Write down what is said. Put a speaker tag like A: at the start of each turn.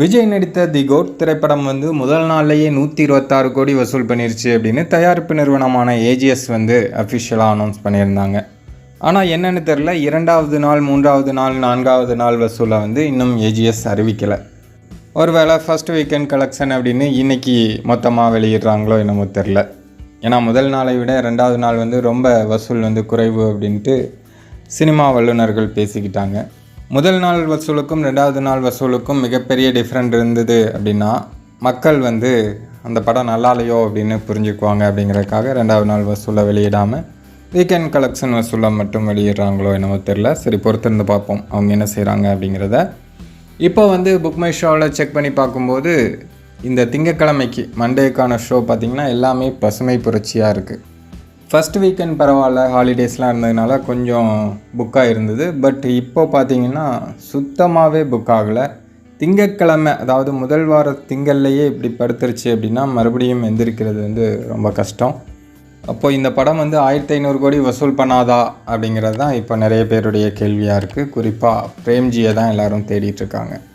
A: விஜய் நடித்த தி கோட் திரைப்படம் வந்து முதல் நாள்லேயே நூற்றி இருபத்தாறு கோடி வசூல் பண்ணிருச்சு அப்படின்னு தயாரிப்பு நிறுவனமான ஏஜிஎஸ் வந்து அஃபிஷியலாக அனௌன்ஸ் பண்ணியிருந்தாங்க. ஆனால் என்னென்னு தெரில இரண்டாவது நாள் மூன்றாவது நாள் நான்காவது நாள் வசூலை வந்து இன்னும் ஏஜிஎஸ் அறிவிக்கலை. ஒருவேளை ஃபஸ்ட் வீக்கெண்ட் கலெக்ஷன் அப்படின்னு இன்னைக்கு மொத்தமாக வெளியிடுறாங்களோ என்னமோ தெரில ஏன்னா முதல் நாளை விட ரெண்டாவது நாள் வந்து ரொம்ப வசூல் வந்து குறைவு அப்படின்ட்டு சினிமா வல்லுநர்கள் பேசிக்கிட்டாங்க. முதல் நாள் வசூலுக்கும் ரெண்டாவது நாள் வசூலுக்கும் மிகப்பெரிய டிஃப்ரெண்ட் இருந்தது அப்படின்னா மக்கள் வந்து அந்த படம் நல்லா இல்லையோ அப்படின்னு புரிஞ்சுக்குவாங்க அப்படிங்கிறதுக்காக ரெண்டாவது நாள் வசூலை வெளியிடாமல் வீக்கெண்ட் கலெக்ஷன் வசூலை மட்டும் வெளியிடுறாங்களோ என்னமோ தெரில சரி பொறுத்திருந்து பார்ப்போம். அவங்க என்ன செய்கிறாங்க அப்படிங்கிறத. இப்போ வந்து புக் மை ஷோவில் செக் பண்ணி பார்க்கும்போது இந்த திங்கக்கிழமைக்கு மண்டேக்கான ஷோ பார்த்திங்கன்னா எல்லாமே பசுமை புரட்சியாக இருக்குது ஃபஸ்ட் வீக்கெண்ட் பரவாயில்ல ஹாலிடேஸ்லாம் இருந்ததுனால கொஞ்சம் புக்காக இருந்தது பட் இப்போ பார்த்தீங்கன்னா சுத்தமாகவே புக் ஆகலை. திங்கட்கிழமை அதாவது முதல் வார திங்கள்லையே இப்படி படுத்துருச்சு அப்படின்னா மறுபடியும் எந்திரிக்கிறது வந்து ரொம்ப கஷ்டம். அப்போது இந்த படம் வந்து ஆயிரத்தி ஐநூறு கோடி வசூல் பண்ணாதா அப்படிங்கிறது தான் இப்போ நிறைய பேருடைய கேள்வியாக இருக்குது குறிப்பாக பிரேம்ஜியை தான் எல்லாரும் தேடிட்டுருக்காங்க இருக்காங்க.